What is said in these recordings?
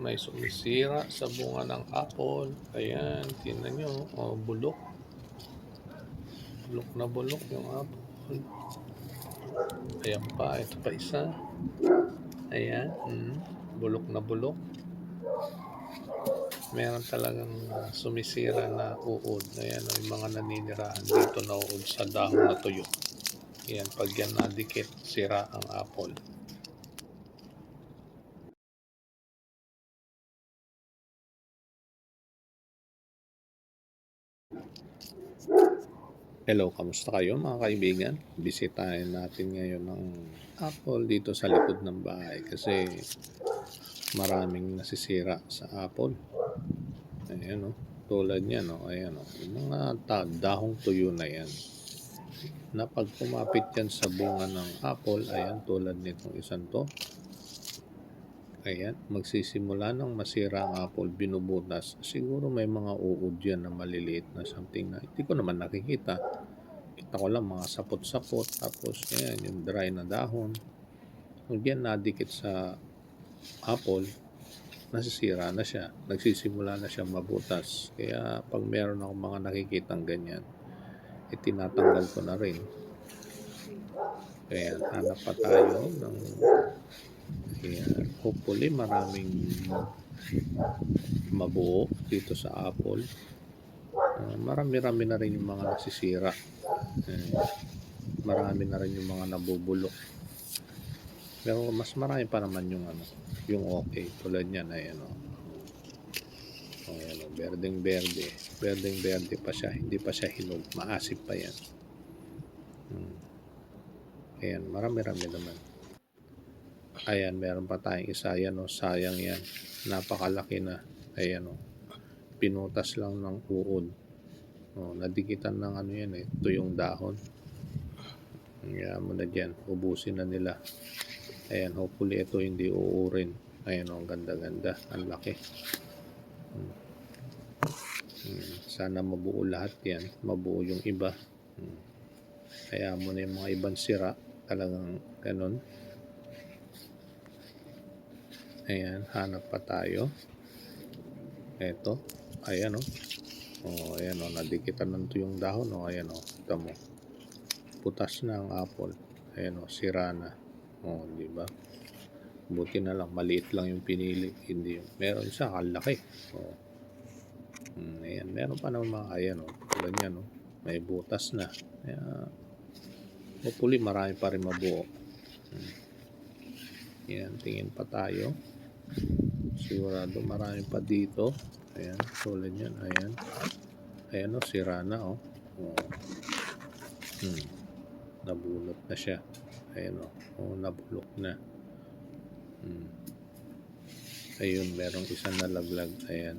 may sumisira sa bunga ng apple. Ayan, tingnan nyo. O, bulok. Bulok na bulok yung apple. Ayan pa, ito pa isa. Ayan, mm, bulok na bulok. Meron talagang sumisira na uod. Ayan, yung mga naninirahan dito na uod sa dahon na tuyo. Ayan, pag yan nadikit, sira ang apple. Hello, kamusta kayo mga kaibigan? Bisitahin natin ngayon ng apple dito sa likod ng bahay kasi maraming nasisira sa apple. Ayan o, tulad niyan o, ayan o, yung mga dahong tuyo na yan. Na pag kumapit yan sa bunga ng apple, ayan, tulad nitong isang to, Ayan, magsisimula ng masira ang apple, binubutas. Siguro may mga uod yan na maliliit na something na hindi ko naman nakikita. Kita ko lang mga sapot-sapot. Tapos, ayan, yung dry na dahon. Kung yan nadikit sa apple, nasisira na siya. Nagsisimula na siya mabutas. Kaya pag meron ako mga nakikitang ganyan, itinatanggal ko na rin. Kaya hanap pa tayo ng kaya hopefully maraming mabuo dito sa Apple. Ah, marami-rami na rin yung mga nasisira. Eh, marami na rin yung mga nabubulok. Pero mas marami pa naman yung ano, yung okay. Tulad niyan, ayan o. Oh, ayan o, berdeng berde. Berdeng berde pa siya. Hindi pa siya hinog. Maasip pa yan. Hmm. Ayan, marami-rami naman. Ayan, meron pa tayong isa. Ayan o, sayang yan. Napakalaki na. Ayan o. Pinutas lang ng uod. O, nadikitan ng ano yan eh. Ito yung dahon. Kaya mo na dyan. Ubusin na nila. Ayan, hopefully ito hindi uurin. Ayan o, ang ganda-ganda. Ang laki. Hmm. Hmm, Sana mabuo lahat yan. Mabuo yung iba. Hmm. Kaya mo na yung mga ibang sira. Talagang ganun. Ayan, hanap pa tayo. Eto, ayan o. Oh. ayan o, nadikitan ng yung dahon o. Ayan o, kita mo. Putas na ang apple. Ayan o, sira na. O, di ba? Buti na lang, maliit lang yung pinili. Hindi yung, meron isa, kalaki. O. Hmm, ayan, meron pa naman mga, ayan o, tulad yan o. May butas na. Kaya, hopefully marami pa rin mabuo. Hmm. Yan, tingin pa tayo. Sigurado marami pa dito. Ayan, tulad yan. Ayan. Ayan o, sira na o. Oh. Hmm. Nabulot na siya. Ayan o. Oh, nabulok na. Hmm. Ayun, merong isang nalaglag. Ayan.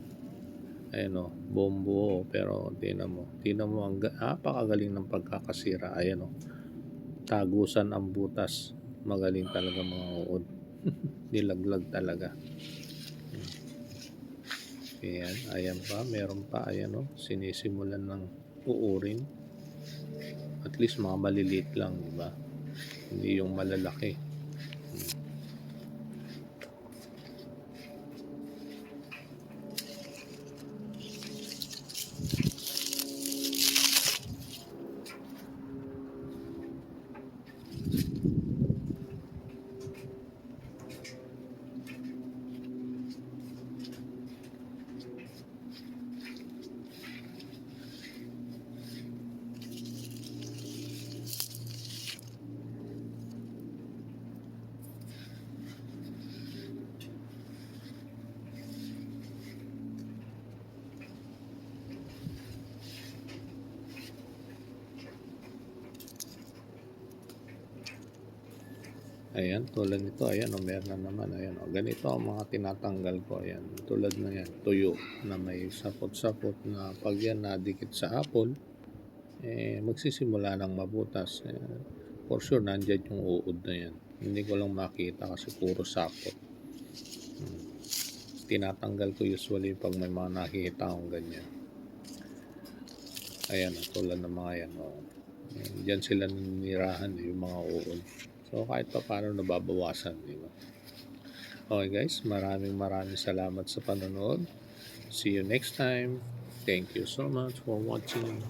Ayan o, bombo o. Pero tinan mo. Tinan mo, ang ga- napakagaling ng pagkakasira. Ayan o. Tagusan ang butas. Magaling talaga mga uod. Nilaglag talaga. Ayan, ayan pa, meron pa, ayan o, sinisimulan ng uurin. At least mga maliliit lang, di ba? Hindi yung malalaki. Hmm. Ayan, tulad nito, ayan o, meron na naman, ayan o. Ganito ang mga tinatanggal ko, ayan. Tulad na yan, tuyo na may sapot-sapot na pag yan nadikit sa apple, eh, magsisimula ng mabutas. Eh, for sure, nandyan yung uod na yan. Hindi ko lang makita kasi puro sapot. Hmm. Tinatanggal ko usually pag may mga nakikita akong ganyan. Ayan, o, tulad ng mga yan. O. Diyan sila nanirahan, yung mga uod. So, kahit pa paano nababawasan, di ba? Okay guys, maraming maraming salamat sa panonood. See you next time. Thank you so much for watching.